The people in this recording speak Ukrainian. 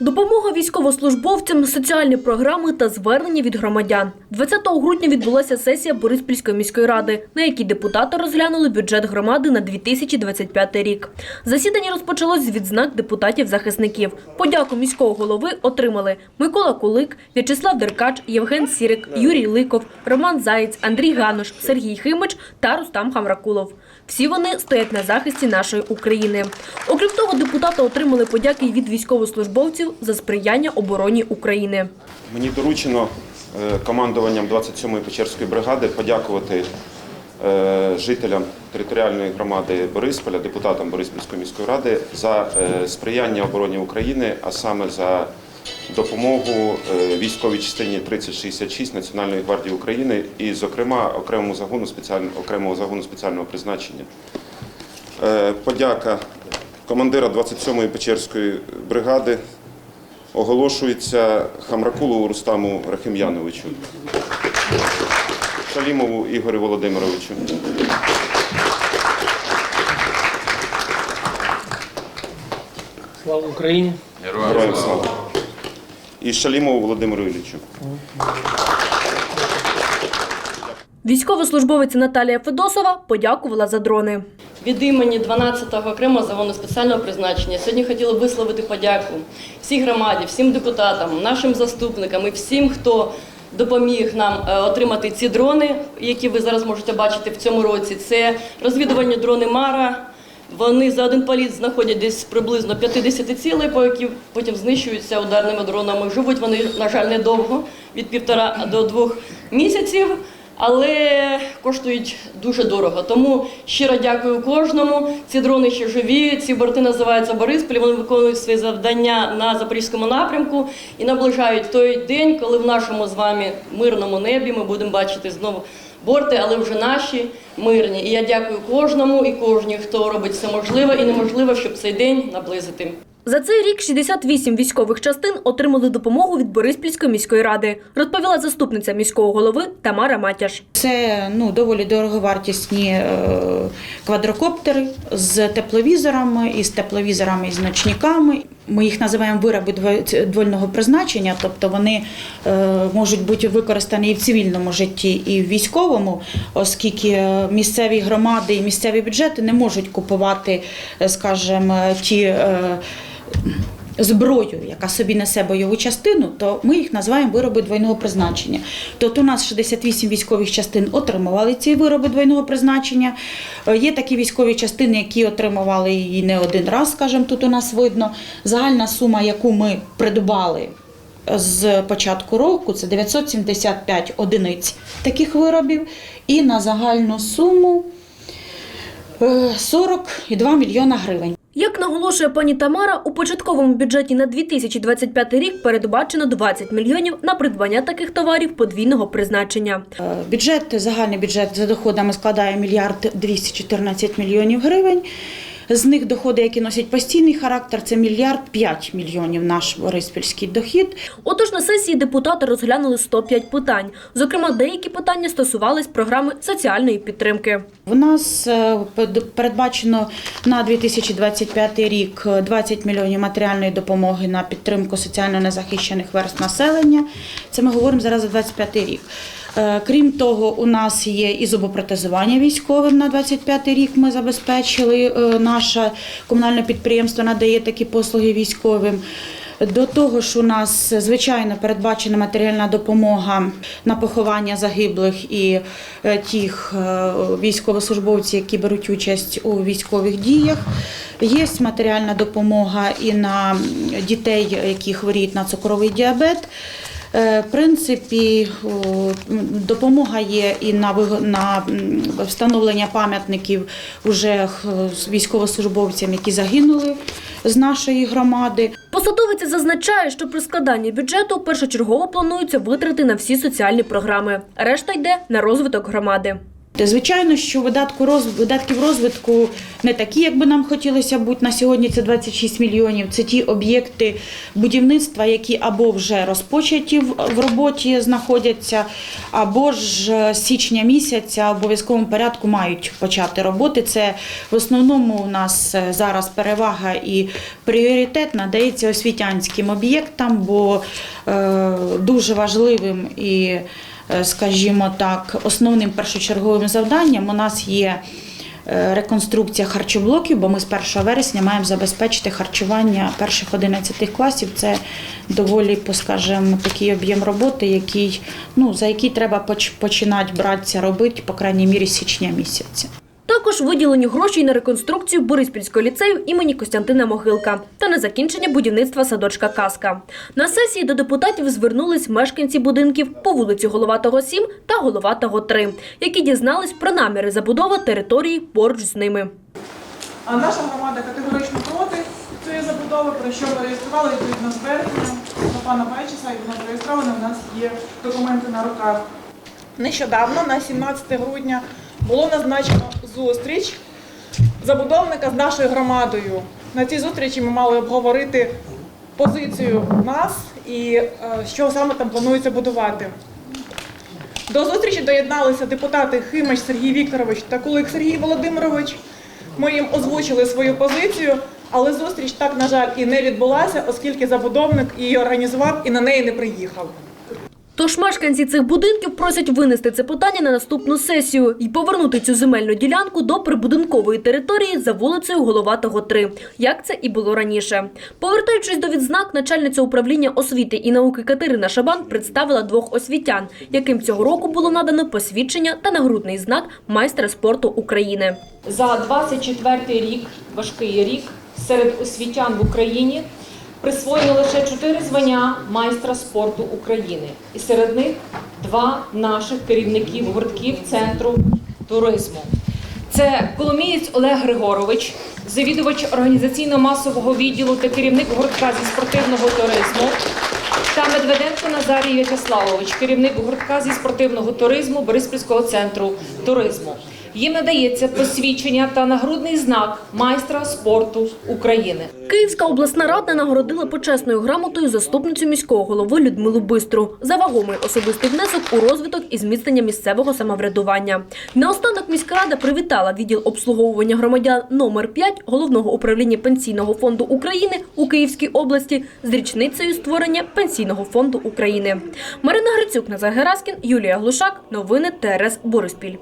Допомога військовослужбовцям, соціальні програми та звернення від громадян. 20 грудня відбулася сесія Бориспільської міської ради, на якій депутати розглянули бюджет громади на 2025 рік. Засідання розпочалось з відзнак депутатів-захисників. Подяку міського голови отримали Микола Кулик, В'ячеслав Деркач, Євген Сірик, Юрій Ликов, Роман Заєць, Андрій Ганош, Сергій Химич та Рустам Хамракулов. Всі вони стоять на захисті нашої України. Окрім того, депутати отримали подяки від військовослужбовців за сприяння обороні України. Мені доручено е, командуванням 27-ї Печерської бригади подякувати е, жителям територіальної громади Борисполя, депутатам Бориспільської міської ради за е, сприяння обороні України, а саме за допомогу е, військовій частині 3066 Національної гвардії України і, зокрема, окремому загону окремого загону спеціального призначення. Е, Подяка командира 27-ї Печерської бригади оголошується Хамракулову Рустаму Рахим'яновичу, Шалімову Ігорю Володимировичу, Слава Україні! Героям слава, і Шалімову Володимиру Іллічу. Військовослужбовець Наталія Федосова подякувала за дрони. Від імені 12-го окремого загону спеціального призначення сьогодні хотіла висловити подяку всій громаді, всім депутатам, нашим заступникам і всім, хто допоміг нам е, отримати ці дрони, які ви зараз можете бачити в цьому році. Це розвідувальні дрони Мара. Вони за один політ знаходять десь приблизно 50 цілей, по які потім знищуються ударними дронами. Живуть вони, на жаль, недовго, від півтора до двох місяців але коштують дуже дорого. Тому щиро дякую кожному. Ці дрони ще живі. Ці борти називаються Бориспіль. Вони виконують свої завдання на запорізькому напрямку і наближають той день, коли в нашому з вами мирному небі ми будемо бачити знову. Борти, але вже наші мирні. І я дякую кожному і кожній, хто робить все можливе і неможливе, щоб цей день наблизити. За цей рік 68 військових частин отримали допомогу від Бориспільської міської ради, розповіла заступниця міського голови Тамара Матяш. Це ну доволі дороговартісні е, квадрокоптери з тепловізорами і з тепловізорами і з ночниками. Ми їх називаємо вироби двольного призначення, тобто вони е, можуть бути використані і в цивільному житті, і в військовому, оскільки е, місцеві громади і місцеві бюджети не можуть купувати, е, скажімо, ті. Е, зброю, яка собі несе бойову частину, то ми їх називаємо вироби двойного призначення. Тобто у нас 68 військових частин отримували ці вироби двойного призначення. Е, Є такі військові частини, які отримували її не один раз, скажімо, тут у нас видно. Загальна сума, яку ми придбали з початку року, це 975 одиниць таких виробів. І на загальну суму е, 42 мільйона гривень. Як наголошує пані Тамара, у початковому бюджеті на 2025 рік передбачено 20 мільйонів на придбання таких товарів подвійного призначення. Е, Бюджет, загальний бюджет за доходами складає мільярд 214 мільйонів гривень. З них доходи, які носять постійний характер, це мільярд 5 мільйонів наш бориспільський дохід. Отож, на сесії депутати розглянули 105 питань. Зокрема, деякі питання стосувались програми соціальної підтримки. У нас е, передбачено на 2025 рік е, 20 мільйонів матеріальної допомоги на підтримку соціально незахищених верств населення. Це ми говоримо зараз за 25 рік. Е, Крім того, у нас є і зубопротезування військовим на 25 рік. Ми забезпечили. Е, Наше комунальне підприємство надає такі послуги військовим. До того ж, у нас звичайно передбачена матеріальна допомога на поховання загиблих і е, тих військовослужбовців, які беруть участь у військових діях. Є матеріальна допомога і на дітей, які хворіють на цукровий діабет. Е, принципі, допомога є і на на встановлення пам'ятників уже військовослужбовцям, які загинули з нашої громади. Посадовиця зазначає, що при складанні бюджету першочергово планується витрати на всі соціальні програми. Решта йде на розвиток громади. Звичайно, що видатку видатків розвитку не такі, як би нам хотілося бути на сьогодні. Це 26 мільйонів. Це ті об'єкти будівництва, які або вже розпочаті в роботі знаходяться, або ж е, січня місяця в обов'язковому порядку мають почати роботи. Це в основному у нас е, зараз перевага і пріоритет надається освітянським об'єктам, бо е, дуже важливим і, скажімо так, основним першочерговим завданням у нас є. е, Реконструкція харчоблоків, бо ми з 1 вересня маємо забезпечити харчування перших 11 класів. Це доволі, скажімо, такий об'єм роботи, який, ну, за який треба поч- починати братися робити, по крайній мірі, січня місяця. Також виділені гроші на реконструкцію Бориспільського ліцею імені Костянтина Могилка та на закінчення будівництва садочка Казка. На сесії до депутатів звернулись мешканці будинків по вулиці Головатого 7 та Головатого 3, які дізнались про наміри забудови території поруч з ними. А наша громада категорично проти цієї забудови, про що ми реєстрували відповідно звернення до пана Байчиса, і воно зареєстроване, у нас є документи на руках. Нещодавно, на 17 грудня, було назначено зустріч забудовника з нашою громадою. На цій зустрічі ми мали обговорити позицію нас і е, що саме там планується будувати. До зустрічі доєдналися депутати Химач Сергій Вікторович та Кулик Сергій Володимирович. Ми їм озвучили свою позицію, але зустріч так, на жаль, і не відбулася, оскільки забудовник її організував і на неї не приїхав. Тож мешканці цих будинків просять винести це питання на наступну сесію і повернути цю земельну ділянку до прибудинкової території за вулицею Головатого 3, як це і було раніше. Повертаючись до відзнак, начальниця управління освіти і науки Катерина Шабан представила двох освітян, яким цього року було надано посвідчення та нагрудний знак майстра спорту України. За 24 рік, важкий рік, серед освітян в Україні присвоєно лише чотири звання майстра спорту України. І серед них два наших керівників гуртків Центру туризму. Це Коломієць Олег Григорович, завідувач організаційно-масового відділу та керівник гуртка зі спортивного туризму. Та Медведенко Назарій В'ячеславович, керівник гуртка зі спортивного туризму Бориспільського центру туризму. Їм надається посвідчення та нагрудний знак майстра спорту України. Київська обласна рада нагородила почесною грамотою заступницю міського голови Людмилу Бистру за вагомий особистий внесок у розвиток і зміцнення місцевого самоврядування. Наостанок міська рада привітала відділ обслуговування громадян номер 5 головного управління пенсійного фонду України у Київській області з річницею створення пенсійного фонду України. Марина Грицюк, Назар Гераскін, Юлія Глушак. Новини ТРС Бориспіль.